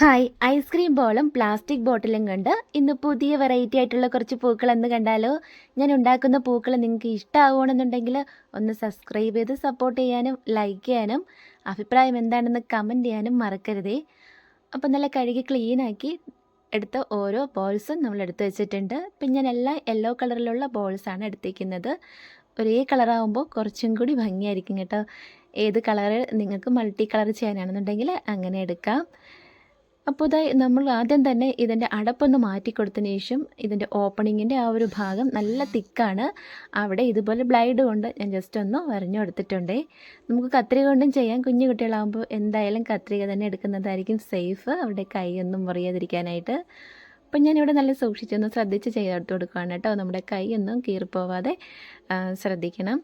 Hi ice cream ബോളും plastic ബോട്ടിലും കണ്ട് ഇന്ന് പുതിയ വെറൈറ്റി ആയിട്ടുള്ള കുറച്ച് പൂക്കൾ എന്ന് കണ്ടാലോ? ഞാൻ ഉണ്ടാക്കുന്ന പൂക്കൾ നിങ്ങൾക്ക് ഇഷ്ടമാവുകയാണെന്നുണ്ടെങ്കിൽ ഒന്ന് സബ്സ്ക്രൈബ് ചെയ്ത് സപ്പോർട്ട് ചെയ്യാനും ലൈക്ക് ചെയ്യാനും അഭിപ്രായം എന്താണെന്ന് കമന്റ് ചെയ്യാനും മറക്കരുതേ. അപ്പോൾ നല്ല കഴുകി ക്ലീനാക്കി എടുത്ത ഓരോ ബോൾസും നമ്മൾ എടുത്തു വെച്ചിട്ടുണ്ട്. ഇപ്പം ഞാൻ എല്ലാം യെല്ലോ കളറിലുള്ള ബോൾസാണ് എടുത്തേക്കുന്നത്. ഒരേ കളറാകുമ്പോൾ കുറച്ചും കൂടി ഭംഗിയായിരിക്കും കേട്ടോ. ഏത് കളറ് നിങ്ങൾക്ക് മൾട്ടി കളർ ചെയ്യാനാണെന്നുണ്ടെങ്കിൽ അങ്ങനെ എടുക്കാം. അപ്പോൾ ഇതായി നമ്മൾ ആദ്യം തന്നെ ഇതിന്റെ അടപ്പൊന്ന് മാറ്റി കൊടുത്തതിന് ശേഷം ഇതിന്റെ ഓപ്പണിങ്ങിന്റെ ആ ഒരു ഭാഗം നല്ല തിക്കാണ്. അവിടെ ഇതുപോലെ ബ്ലൈഡ് കൊണ്ട് ഞാൻ ജസ്റ്റ് ഒന്ന് വരഞ്ഞു കൊടുത്തിട്ടുണ്ടേ. നമുക്ക് കത്രിക കൊണ്ടും ചെയ്യാം. കുഞ്ഞു കുട്ടികളാകുമ്പോൾ എന്തായാലും കത്രിക തന്നെ എടുക്കുന്നതായിരിക്കും സേഫ് അവിടെ കൈയൊന്നും മുറിയാതിരിക്കാനായിട്ട്. അപ്പം ഞാനിവിടെ നല്ല സൂക്ഷിച്ചൊന്ന് ശ്രദ്ധിച്ച് ചെയ്തെടുത്ത് കൊടുക്കുകയാണ് കേട്ടോ. നമ്മുടെ കൈയൊന്നും കീറിപ്പോവാതെ ശ്രദ്ധിക്കണം.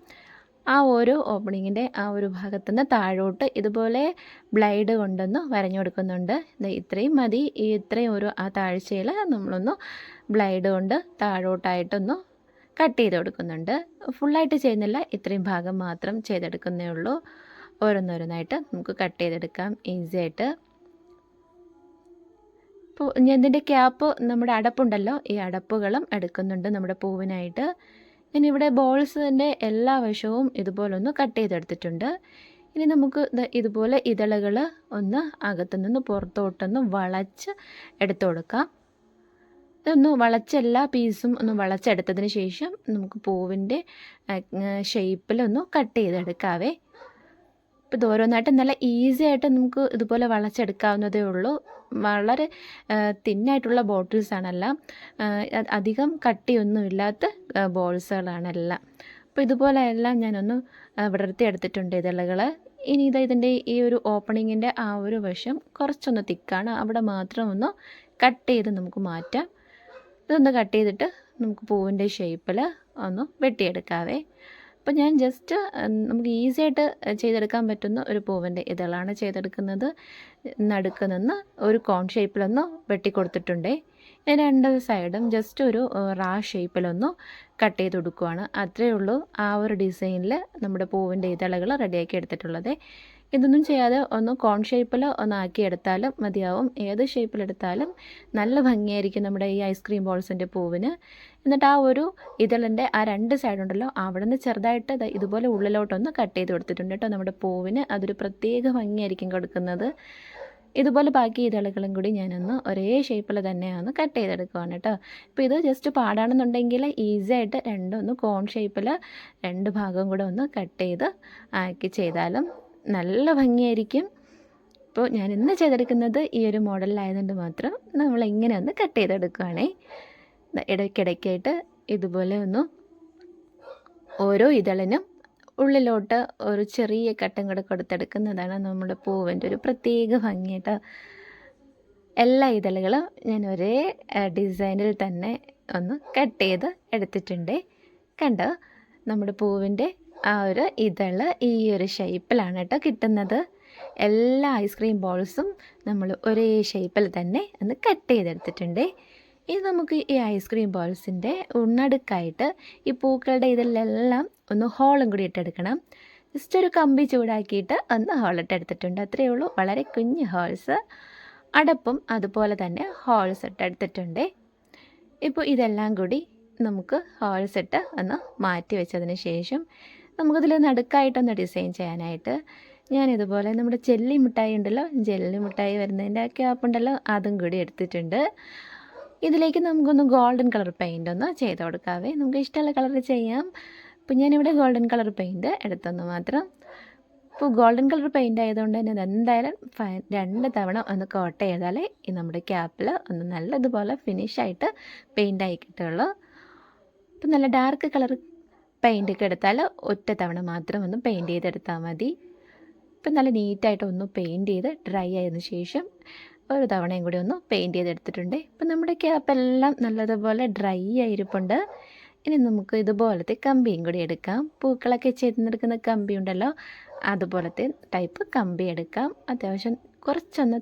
ആ ഓരോ ഓപ്പണിങ്ങിന്റെ ആ ഒരു ഭാഗത്തുനിന്ന് താഴോട്ട് ഇതുപോലെ ബ്ലൈഡ് കൊണ്ടൊന്ന് വരഞ്ഞു കൊടുക്കുന്നുണ്ട്. ഇത്രയും മതി. ഇത്രയും ഒരു ആ താഴ്ചയിൽ നമ്മളൊന്ന് ബ്ലൈഡ് കൊണ്ട് താഴോട്ടായിട്ടൊന്ന് കട്ട് ചെയ്ത് കൊടുക്കുന്നുണ്ട്. ഫുള്ളായിട്ട് ചെയ്യുന്നില്ല. ഇത്രയും ഭാഗം മാത്രം ചെയ്തെടുക്കുന്നേ ഉള്ളൂ. ഓരോന്നോരോന്നായിട്ട് നമുക്ക് കട്ട് ചെയ്തെടുക്കാം. ഈസി ആയിട്ട്. ഞാൻ ഇതിന്റെ ക്യാപ്പ് നമ്മുടെ അടപ്പുണ്ടല്ലോ. ഈ അടപ്പുകളും എടുക്കുന്നുണ്ട് നമ്മുടെ പൂവിനായിട്ട്. ഞാനിവിടെ ബോൾസിന്റെ എല്ലാ വശവും ഇതുപോലെ ഒന്ന് കട്ട് ചെയ്തെടുത്തിട്ടുണ്ട്. ഇനി നമുക്ക് ഇതുപോലെ ഇതളുകൾ ഒന്ന് അകത്തു നിന്ന് പുറത്തോട്ടൊന്ന് വളച്ച് എടുത്തു കൊടുക്കാം. ഇതൊന്ന് വളച്ച എല്ലാ പീസും ഒന്ന് വളച്ചെടുത്തതിന് ശേഷം നമുക്ക് പൂവിന്റെ ഷേപ്പിലൊന്ന് കട്ട് ചെയ്തെടുക്കാവേ. ഇപ്പോൾ ഇത് ഓരോന്നായിട്ട് നല്ല ഈസി ആയിട്ട് നമുക്ക് ഇതുപോലെ വളച്ചെടുക്കാവുന്നതേ ഉള്ളൂ. വളരെ തിന്നായിട്ടുള്ള ബോട്ടിൽസാണെല്ലാം അധികം കട്ടിയൊന്നുമില്ലാത്ത ബോൾസുകളാണ് എല്ലാം അപ്പോൾ ഇതുപോലെ എല്ലാം ഞാനൊന്ന് ആ, വിടർത്തി എടുത്തിട്ടുണ്ട് ഇതളുകൾ ഇനി ഇത് ഇതിന്റെ ഈ ഒരു ഓപ്പണിങ്ങിന്റെ ആ ഒരു വശം കുറച്ചൊന്ന് തിക്കാണ്. അവിടെ മാത്രം ഒന്ന് കട്ട് ചെയ്ത് നമുക്ക് മാറ്റാം. ഇതൊന്ന് കട്ട് ചെയ്തിട്ട് നമുക്ക് പൂവിന്റെ ഷേപ്പിൽ ഒന്ന് വെട്ടിയെടുക്കാവേ. അപ്പോൾ ഞാൻ ജസ്റ്റ് നമുക്ക് ഈസി ആയിട്ട് ചെയ്തെടുക്കാൻ പറ്റുന്ന ഒരു പൂവിന്റെ ഇതളാണ് ചെയ്തെടുക്കുന്നത്. നടുക്ക് നിന്ന് ഒരു കോൺ ഷേപ്പിലൊന്ന് വെട്ടിക്കൊടുത്തിട്ടുണ്ടേ. രണ്ട് സൈഡും ജസ്റ്റ് ഒരു റാ ഷേപ്പിലൊന്ന് കട്ട് ചെയ്ത് കൊടുക്കുവാണ്. അത്രയേ ഉള്ളൂ ആ ഒരു ഡിസൈനിൽ നമ്മുടെ പൂവിന്റെ ഇതളകൾ റെഡിയാക്കി എടുത്തിട്ടുള്ളത്. ഇതൊന്നും ചെയ്യാതെ ഒന്ന് കോൺ ഷേപ്പിൽ ഒന്ന് ആക്കി എടുത്താലും മതിയാവും. ഏത് ഷേപ്പിലെടുത്താലും നല്ല ഭംഗിയായിരിക്കും നമ്മുടെ ഈ ഐസ്ക്രീം ബോൾസിന്റെ പൂവിന്. എന്നിട്ട് ആ ഒരു ഇതളിന്റെ ആ രണ്ട് സൈഡുണ്ടല്ലോ അവിടെ നിന്ന് ചെറുതായിട്ട് ഇതുപോലെ ഉള്ളിലോട്ടൊന്ന് കട്ട് ചെയ്ത് കൊടുത്തിട്ടുണ്ട് കേട്ടോ നമ്മുടെ പൂവിന്. അതൊരു പ്രത്യേക ഭംഗിയായിരിക്കും കൊടുക്കുന്നത്. ഇതുപോലെ ബാക്കി ഇതളുകളും കൂടി ഞാനൊന്ന് ഒരേ ഷേപ്പിൽ തന്നെയാണ് കട്ട് ചെയ്തെടുക്കുവാണ് കേട്ടോ. ഇപ്പോൾ ഇത് ജസ്റ്റ് പാടാണെന്നുണ്ടെങ്കിൽ ഈസി ആയിട്ട് രണ്ടൊന്ന് കോൺ ഷേപ്പിൽ രണ്ട് ഭാഗം കൂടെ ഒന്ന് കട്ട് ചെയ്ത് ആക്കി ചെയ്താലും നല്ല ഭംഗിയായിരിക്കും. ഇപ്പോൾ ഞാൻ ഇന്ന് ചെയ്തെടുക്കുന്നത് ഈ ഒരു മോഡലിലായതുകൊണ്ട് മാത്രം നമ്മൾ ഇങ്ങനെ ഒന്ന് കട്ട് ചെയ്തെടുക്കുകയാണേ ഇടയ്ക്കിടയ്ക്കായിട്ട് ഇതുപോലെ ഒന്ന് ഓരോ ഇതളിനും ഉള്ളിലോട്ട് ഒരു ചെറിയ കട്ടം കൂടെ കൊടുത്തെടുക്കുന്നതാണ് നമ്മുടെ പൂവിന്റെ ഒരു പ്രത്യേക ഭംഗിയായിട്ട് എല്ലാ ഇതളുകളും ഞാൻ ഒരേ ഡിസൈനിൽ തന്നെ ഒന്ന് കട്ട് ചെയ്ത് എടുത്തിട്ടുണ്ട്. കണ്ടോ? നമ്മുടെ പൂവിന്റെ ആ ഒരു ഇതൾ ഈ ഒരു ഷേപ്പിലാണ് കേട്ടോ കിട്ടുന്നത്. എല്ലാ ഐസ്ക്രീം ബോൾസും നമ്മൾ ഒരേ ഷേപ്പിൽ തന്നെ ഒന്ന് കട്ട് ചെയ്തെടുത്തിട്ടുണ്ട്. ഇനി നമുക്ക് ഈ ഐസ്ക്രീം ബോൾസിന്റെ ഉണ്ണടുക്കായിട്ട് ഈ പൂക്കളുടെ ഇതിലെല്ലാം ഒന്ന് ഹോളും കൂടി ഇട്ടെടുക്കണം. ജസ്റ്റ് ഒരു കമ്പി ചൂടാക്കിയിട്ട് ഒന്ന് ഹോളിട്ടെടുത്തിട്ടുണ്ട് അത്രയേ ഉള്ളൂ. വളരെ കുഞ്ഞ് ഹോൾസ് അടപ്പും അതുപോലെ തന്നെ ഹോൾസ് ഇട്ടെടുത്തിട്ടുണ്ട് ഇപ്പോൾ ഇതെല്ലാം കൂടി നമുക്ക് ഹോൾസ് ഇട്ട് ഒന്ന് മാറ്റി വെച്ചതിന് ശേഷം നമുക്കിതിൽ നടുക്കായിട്ടൊന്ന് ഡിസൈൻ ചെയ്യാനായിട്ട് ഞാനിതുപോലെ നമ്മുടെ ജെല്ലി മിഠായി ഉണ്ടല്ലോ ജെല്ലി മിഠായി വരുന്നതിന്റെ ആ ക്യാപ്പ് ഉണ്ടല്ലോ അതും കൂടി എടുത്തിട്ടുണ്ട്. ഇതിലേക്ക് നമുക്കൊന്ന് ഗോൾഡൻ കളർ പെയിന്റ് ഒന്ന് ചെയ്ത് കൊടുക്കാവേ. നമുക്ക് ഇഷ്ടമുള്ള കളർ ചെയ്യാം. അപ്പോൾ ഞാനിവിടെ ഗോൾഡൻ കളർ പെയിന്റ് എടുത്തെന്ന് മാത്രം. ഇപ്പോൾ ഗോൾഡൻ കളർ പെയിന്റ് ആയതുകൊണ്ട് തന്നെ അതെന്തായാലും രണ്ട് തവണ ഒന്ന് കോട്ട് ചെയ്താലേ ഈ നമ്മുടെ ക്യാപ്പിൽ ഒന്ന് നല്ലതുപോലെ ഫിനിഷായിട്ട് പെയിന്റ് ആയി കിട്ടുള്ളൂ ഇപ്പം നല്ല ഡാർക്ക് കളർ പെയിന്റ് ഒക്കെ എടുത്താൽ ഒറ്റ തവണ മാത്രം ഒന്ന് പെയിന്റ് ചെയ്തെടുത്താൽ മതി. ഇപ്പം നല്ല നീറ്റായിട്ട് ഒന്ന് പെയിന്റ് ചെയ്ത് ഡ്രൈ ആയതിനു ശേഷം ഒരു തവണയും കൂടി ഒന്ന് പെയിന്റ് ചെയ്തെടുത്തിട്ടുണ്ട്. ഇപ്പം നമ്മുടെ ക്യാപ്പെല്ലാം നല്ലതുപോലെ ഡ്രൈ ആയിരിപ്പുണ്ട്. ഇനി നമുക്ക് ഇതുപോലത്തെ കമ്പിയും കൂടി എടുക്കാം. പൂക്കളൊക്കെ ചേർന്നെടുക്കുന്ന കമ്പി ഉണ്ടല്ലോ അതുപോലത്തെ ടൈപ്പ് കമ്പി എടുക്കാം. അത്യാവശ്യം കുറച്ചൊന്ന്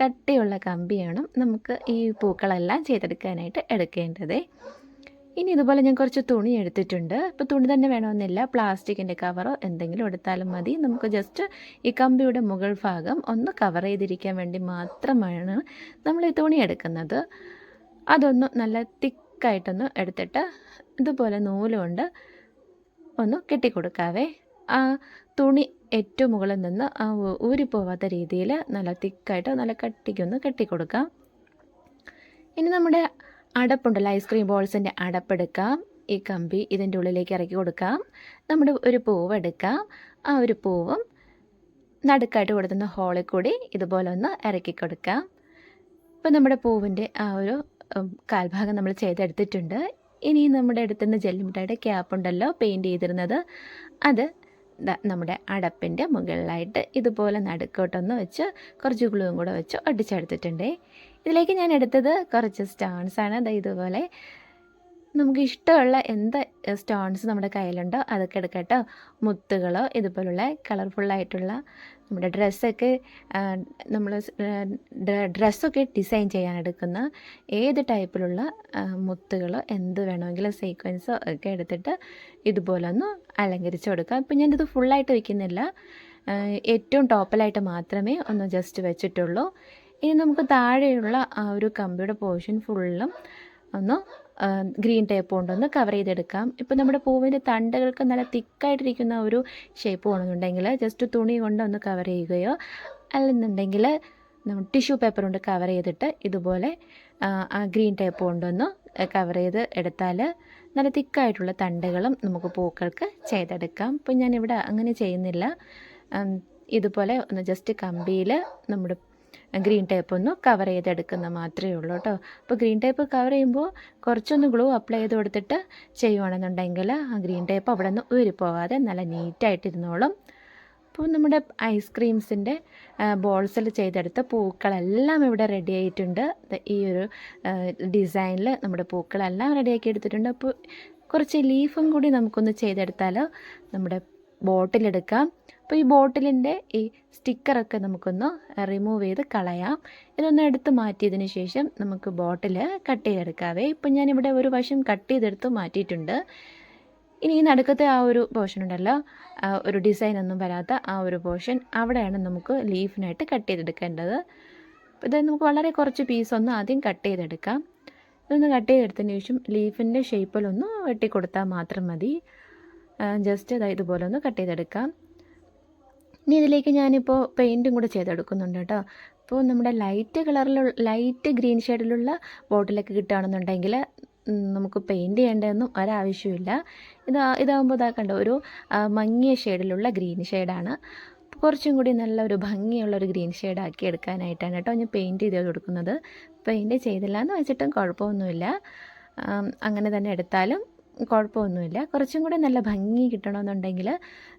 കട്ടിയുള്ള കമ്പിയാണ് നമുക്ക് ഈ പൂക്കളെല്ലാം ചെയ്തെടുക്കാനായിട്ട് എടുക്കേണ്ടത്. ഇനി ഇതുപോലെ ഞാൻ കുറച്ച് തുണി എടുത്തിട്ടുണ്ട്. ഇപ്പോൾ തുണി തന്നെ വേണമെന്നില്ല. പ്ലാസ്റ്റിക്കിന്റെ കവറോ എന്തെങ്കിലും എടുത്താലും മതി. നമുക്ക് ജസ്റ്റ് ഈ കമ്പിയുടെ മുകൾ ഭാഗം ഒന്ന് കവർ ചെയ്തിരിക്കാൻ വേണ്ടി മാത്രമാണ് നമ്മൾ ഈ തുണി എടുക്കുന്നത്. അതൊന്ന് നല്ല തിക്കായിട്ടൊന്ന് എടുത്തിട്ട് ഇതുപോലെ നൂലുകൊണ്ട് ഒന്ന് കെട്ടിക്കൊടുക്കാവേ. ആ തുണി ഏറ്റവും മുകളിൽ നിന്ന് ഊരിപ്പോവാത്ത രീതിയിൽ നല്ല തിക്കായിട്ട് നല്ല കട്ടിക്കൊന്ന് കെട്ടിക്കൊടുക്കാം. ഇനി നമ്മുടെ അടപ്പുണ്ടല്ലോ ഐസ്ക്രീം ബോൾസിന്റെ അടപ്പെടുക്കാം. ഈ കമ്പി ഇതിന്റെ ഉള്ളിലേക്ക് ഇറക്കി കൊടുക്കാം. നമ്മുടെ ഒരു പൂവ് എടുക്കാം. ആ ഒരു പൂവും നടുക്കായിട്ട് കൊടുക്കുന്ന ഹോളിൽ കൂടി ഇതുപോലെ ഒന്ന് ഇറക്കി കൊടുക്കാം. ഇപ്പം നമ്മുടെ പൂവിന്റെ ആ ഒരു കാൽഭാഗം നമ്മൾ ചെയ്തെടുത്തിട്ടുണ്ട്. ഇനി നമ്മുടെ അടുത്തുനിന്ന് ജെല്ലിമിഠായിയുടെ ക്യാപ്പ് ഉണ്ടല്ലോ പെയിന്റ് ചെയ്തിരുന്നത്. അത് നമ്മുടെ അടപ്പിന്റെ മുകളിലായിട്ട് ഇതുപോലെ നടുക്കോട്ടൊന്ന് വെച്ച് കുറച്ച് ഗ്ലൂവും കൂടെ വെച്ച് ഒട്ടിച്ചെടുത്തിട്ടുണ്ടേ. ഇതിലേക്ക് ഞാൻ എടുത്തത് കുറച്ച് സ്റ്റോൺസ് ആണ്. ദാ ഇതുപോലെ നമുക്ക് ഇഷ്ടമുള്ള എന്ത് സ്റ്റോൺസ് നമ്മുടെ കയ്യിലുണ്ടോ അതൊക്കെ എടുക്കട്ടോ മുത്തുകളോ ഇതുപോലുള്ള കളർഫുള്ളായിട്ടുള്ള നമ്മുടെ ഡ്രസ്സൊക്കെ നമ്മൾ ഡ്രസ്സൊക്കെ ഡിസൈൻ ചെയ്യാൻ എടുക്കുന്ന ഏത് ടൈപ്പിലുള്ള മുത്തുകളോ എന്ത് വേണമെങ്കിലും സീക്വൻസോ ഒക്കെ എടുത്തിട്ട് ഇതുപോലെ ഒന്ന് അലങ്കരിച്ച് കൊടുക്കാം. ഇപ്പം ഞാനിത് ഫുള്ളായിട്ട് വയ്ക്കുന്നില്ല ഏറ്റവും ടോപ്പിലായിട്ട് മാത്രമേ ഒന്ന് ജസ്റ്റ് വെച്ചിട്ടുള്ളൂ. ഇനി നമുക്ക് താഴെയുള്ള ആ ഒരു കമ്പിയുടെ പോർഷൻ ഫുള്ളും ഒന്ന് ഗ്രീൻ ടേപ്പ് കൊണ്ടൊന്ന് കവർ ചെയ്തെടുക്കാം. ഇപ്പം നമ്മുടെ പൂവിന്റെ തണ്ടുകൾക്ക് നല്ല തിക്കായിട്ടിരിക്കുന്ന ഒരു ഷേപ്പ് വേണമെന്നുണ്ടെങ്കിൽ ജസ്റ്റ് തുണി കൊണ്ട് ഒന്ന് കവർ ചെയ്യുകയോ അല്ലെന്നുണ്ടെങ്കിൽ ടിഷ്യൂ പേപ്പർ കൊണ്ട് കവർ ചെയ്തിട്ട് ഇതുപോലെ ആ ഗ്രീൻ ടേപ്പ് കൊണ്ടൊന്ന് കവർ ചെയ്ത് എടുത്താൽ നല്ല തിക്കായിട്ടുള്ള തണ്ടകളും നമുക്ക് പൂക്കൾക്ക് ചെയ്തെടുക്കാം. ഇപ്പം ഞാനിവിടെ അങ്ങനെ ചെയ്യുന്നില്ല. ഇതുപോലെ ഒന്ന് ജസ്റ്റ് കമ്പിയിൽ നമ്മുടെ ഗ്രീൻ ടേപ്പ് ഒന്ന് കവർ ചെയ്തെടുക്കുന്ന മാത്രമേ ഉള്ളൂ കേട്ടോ. അപ്പോൾ ഗ്രീൻ ടേപ്പ് കവർ ചെയ്യുമ്പോൾ കുറച്ചൊന്ന് ഗ്ലൂ അപ്ലൈ ചെയ്ത് കൊടുത്തിട്ട് ചെയ്യുവാണെന്നുണ്ടെങ്കിൽ ആ ഗ്രീൻ ടേപ്പ് അവിടെ നിന്ന് ഊരിപ്പോവാതെ നല്ല നീറ്റായിട്ടിരുന്നോളും. അപ്പോൾ നമ്മുടെ ഐസ്ക്രീംസിന്റെ ബോൾസിൽ ചെയ്തെടുത്ത പൂക്കളെല്ലാം ഇവിടെ റെഡി ആയിട്ടുണ്ട്. ഈ ഒരു ഡിസൈനിൽ നമ്മുടെ പൂക്കളെല്ലാം റെഡിയാക്കി എടുത്തിട്ടുണ്ട്. അപ്പോൾ കുറച്ച് ലീഫും കൂടി നമുക്കൊന്ന് ചെയ്തെടുത്താൽ നമ്മുടെ ബോട്ടിലെടുക്കാം. അപ്പോൾ ഈ ബോട്ടിലിന്റെ ഈ സ്റ്റിക്കറൊക്കെ നമുക്കൊന്ന് റിമൂവ് ചെയ്ത് കളയാം. ഇതൊന്ന് എടുത്ത് മാറ്റിയതിന് ശേഷം നമുക്ക് ബോട്ടിൽ കട്ട് ചെയ്തെടുക്കാവേ. ഇപ്പം ഞാനിവിടെ ഒരു വശം കട്ട് ചെയ്തെടുത്ത് മാറ്റിയിട്ടുണ്ട്. ഇനി ഈ നടുക്കത്തെ ആ ഒരു പോർഷൻ ഉണ്ടല്ലോ ഒരു ഡിസൈൻ ഒന്നും വരാത്ത ആ ഒരു പോർഷൻ അവിടെയാണ് നമുക്ക് ലീഫിനായിട്ട് കട്ട് ചെയ്തെടുക്കേണ്ടത്. ഇത് നമുക്ക് വളരെ കുറച്ച് പീസ് ഒന്ന് ആദ്യം കട്ട് ചെയ്തെടുക്കാം. ഇതൊന്ന് കട്ട് ചെയ്തെടുത്തതിന് ശേഷം ലീഫിന്റെ ഷേപ്പിലൊന്ന് വെട്ടിക്കൊടുത്താൽ മാത്രം മതി. ജസ്റ്റ് ഇതാ ഇതുപോലെ ഒന്ന് കട്ട് ചെയ്തെടുക്കാം. ഇനി ഇതിലേക്ക് ഞാനിപ്പോൾ പെയിന്റും കൂടെ ചെയ്തെടുക്കുന്നുണ്ട് കേട്ടോ. അപ്പോൾ നമ്മുടെ ലൈറ്റ് കളറിലുള്ള ലൈറ്റ് ഗ്രീൻ ഷെയ്ഡിലുള്ള ബോട്ടിലൊക്കെ കിട്ടുകയാണെന്നുണ്ടെങ്കിൽ നമുക്ക് പെയിന്റ് ചെയ്യേണ്ടതൊന്നും ഒരാവശ്യമില്ല ഇതാ ഇതാകുമ്പോൾ ഇതാ കണ്ട ഒരു മങ്ങിയ ഷെയ്ഡിലുള്ള ഗ്രീൻ ഷെയ്ഡാണ് കുറച്ചും കൂടി നല്ല ഒരു ഭംഗിയുള്ള ഒരു ഗ്രീൻ ഷെയ്ഡ് ആക്കി എടുക്കാനായിട്ടാണ് കേട്ടോ ഞാൻ പെയിന്റ് ചെയ്ത് കൊടുക്കുന്നത്. പെയിന്റ് ചെയ്തില്ല എന്ന് വെച്ചിട്ടും കുഴപ്പമൊന്നുമില്ല. അങ്ങനെ തന്നെ എടുത്താലും കുഴപ്പമൊന്നുമില്ല. കുറച്ചും കൂടെ നല്ല ഭംഗി കിട്ടണമെന്നുണ്ടെങ്കിൽ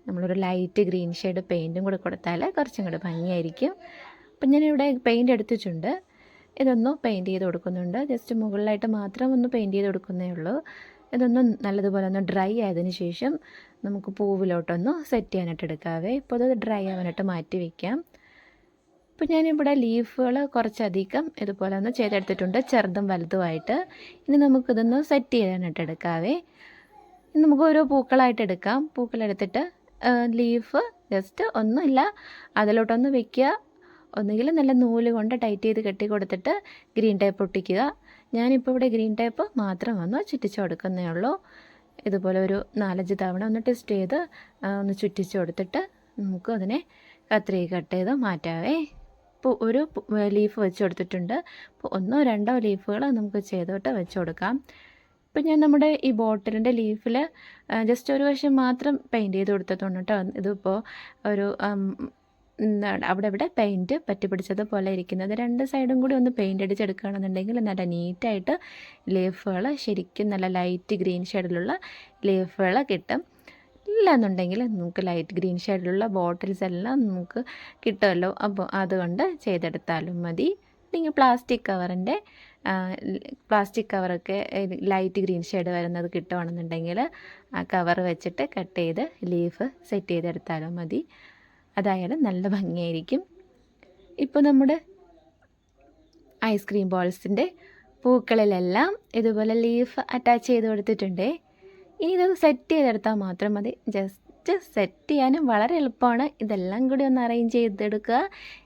നമ്മളൊരു ലൈറ്റ് ഗ്രീൻ ഷെയ്ഡ് പെയിന്റും കൂടെ കൊടുത്താൽ കുറച്ചും കൂടെ ഭംഗിയായിരിക്കും. അപ്പം ഞാനിവിടെ പെയിന്റ് എടുത്തിട്ടുണ്ട്. ഇതൊന്ന് പെയിന്റ് ചെയ്ത് കൊടുക്കുന്നുണ്ട്. ജസ്റ്റ് മുകളിലായിട്ട് മാത്രം ഒന്ന് പെയിന്റ് ചെയ്ത് കൊടുക്കുന്നേ ഉള്ളൂ. ഇതൊന്ന് നല്ലതുപോലെ ഒന്ന് ഡ്രൈ ആയതിന് ശേഷം നമുക്ക് പൂവിലോട്ടൊന്ന് സെറ്റ് ചെയ്യാനായിട്ട് എടുക്കാവേ. ഇപ്പോൾ അത് ഡ്രൈ ആവാനായിട്ട് മാറ്റി വയ്ക്കാം ഇപ്പം ഞാനിവിടെ ലീഫുകൾ കുറച്ചധികം ഇതുപോലെ ഒന്ന് ചെയ്തെടുത്തിട്ടുണ്ട് ചെറുതും വലുതുമായിട്ട്. ഇനി നമുക്കിതൊന്ന് സെറ്റ് ചെയ്യാനായിട്ട് എടുക്കാവേ. ഇനി നമുക്ക് ഓരോ പൂക്കളായിട്ട് എടുക്കാം. പൂക്കളെടുത്തിട്ട് ലീഫ് ജസ്റ്റ് ഒന്നുമില്ല. അതിലോട്ടൊന്ന് വെക്കുക. ഒന്നുകിൽ നല്ല നൂൽ കൊണ്ട് ടൈറ്റ് ചെയ്ത് കെട്ടി കൊടുത്തിട്ട് ഗ്രീൻ ടേപ്പ് ഒട്ടിക്കുക ഞാനിപ്പോൾ ഇവിടെ ഗ്രീൻ ടേപ്പ് മാത്രം ഒന്ന് ചുറ്റിച്ച് കൊടുക്കുന്നേ ഉള്ളൂ. ഇതുപോലെ ഒരു നാലഞ്ച് തവണ ഒന്ന് ടെസ്റ്റ് ചെയ്ത് ഒന്ന് ചുറ്റിച്ച് കൊടുത്തിട്ട് നമുക്ക് അതിനെ കത്രിക കട്ട് ചെയ്ത് മാറ്റാവേ. ഒരു ലീഫ് വെച്ച് കൊടുത്തിട്ടുണ്ട് അപ്പോൾ ഒന്നോ രണ്ടോ ലീഫുകൾ നമുക്ക് ചെയ്തോട്ട് വെച്ച് കൊടുക്കാം ഇപ്പം ഞാൻ നമ്മുടെ ഈ ബോട്ടിലിന്റെ ലീഫിൽ ജസ്റ്റ് ഒരു വശം മാത്രം പെയിന്റ് ചെയ്ത് കൊടുത്തിട്ടുണ്ട് കേട്ടോ. ഇതിപ്പോൾ ഒരു എന്താണ് അവിടെ ഇവിടെ പെയിന്റ് പറ്റി പിടിച്ചതുപോലെ ഇരിക്കുന്നത്. രണ്ട് സൈഡും കൂടി ഒന്ന് പെയിന്റ് അടിച്ചെടുക്കുകയാണെന്നുണ്ടെങ്കിൽ നല്ല നീറ്റായിട്ട് ലീഫുകൾ ശരിക്കും നല്ല ലൈറ്റ് ഗ്രീൻ ഷെയ്ഡിലുള്ള ലീഫുകൾ കിട്ടും. ഇല്ലാന്നുണ്ടെങ്കിൽ നമുക്ക് ലൈറ്റ് ഗ്രീൻ ഷെയ്ഡിലുള്ള ബോട്ടിൽസ് എല്ലാം നമുക്ക് കിട്ടുമല്ലോ. അപ്പോൾ അതുകൊണ്ട് ചെയ്തെടുത്താലും മതി. അല്ലെങ്കിൽ പ്ലാസ്റ്റിക് കവറിന്റെ പ്ലാസ്റ്റിക് കവറൊക്കെ ലൈറ്റ് ഗ്രീൻ ഷെയ്ഡ് വരുന്നത് കിട്ടുകയാണെന്നുണ്ടെങ്കിൽ ആ കവർ വെച്ചിട്ട് കട്ട് ചെയ്ത് ലീഫ് സെറ്റ് ചെയ്തെടുത്താലും മതി. അതായാലും നല്ല ഭംഗിയായിരിക്കും. ഇപ്പോൾ നമ്മുടെ ഐസ്ക്രീം ബോൾസിന്റെ പൂക്കളിലെല്ലാം ഇതുപോലെ ലീഫ് അറ്റാച്ച് ചെയ്ത് കൊടുത്തിട്ടുണ്ട്. ഇനി ഇതൊന്ന് സെറ്റ് ചെയ്തെടുത്താൽ മാത്രം മതി. ജസ്റ്റ് സെറ്റ് ചെയ്യാനും വളരെ എളുപ്പമാണ്. ഇതെല്ലാം കൂടി ഒന്ന് അറേഞ്ച് ചെയ്തെടുക്കുക.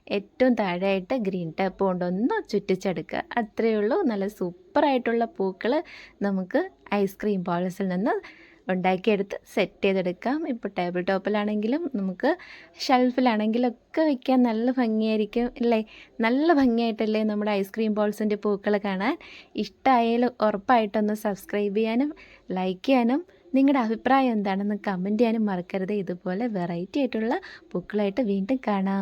ഏറ്റവും താഴെയായിട്ട് ഗ്രീൻ ടാപ്പ് കൊണ്ടൊന്ന് ചുറ്റിച്ചെടുക്കുക. അത്രയേ ഉള്ളൂ. നല്ല സൂപ്പറായിട്ടുള്ള പൂക്കൾ നമുക്ക് ഐസ്ക്രീം പാളസിൽ നിന്ന് ഉണ്ടാക്കിയെടുത്ത് സെറ്റ് ചെയ്തെടുക്കാം. ഇപ്പോൾ ടേബിൾ ടോപ്പിലാണെങ്കിലും നമുക്ക് ഷെൽഫിലാണെങ്കിലും ഒക്കെ വയ്ക്കാൻ നല്ല ഭംഗിയായിരിക്കും അല്ലേ? നല്ല ഭംഗിയായിട്ടല്ലേ നമ്മുടെ ഐസ്ക്രീം ബോൾസിന്റെ പൂക്കൾ കാണാൻ. ഇഷ്ടമായാലും ഉറപ്പായിട്ടൊന്ന് സബ്സ്ക്രൈബ് ചെയ്യാനും ലൈക്ക് ചെയ്യാനും നിങ്ങളുടെ അഭിപ്രായം എന്താണെന്ന് കമന്റ് ചെയ്യാനും മറക്കരുത്. ഇതുപോലെ വെറൈറ്റി ആയിട്ടുള്ള പൂക്കളായിട്ട് വീണ്ടും കാണാം.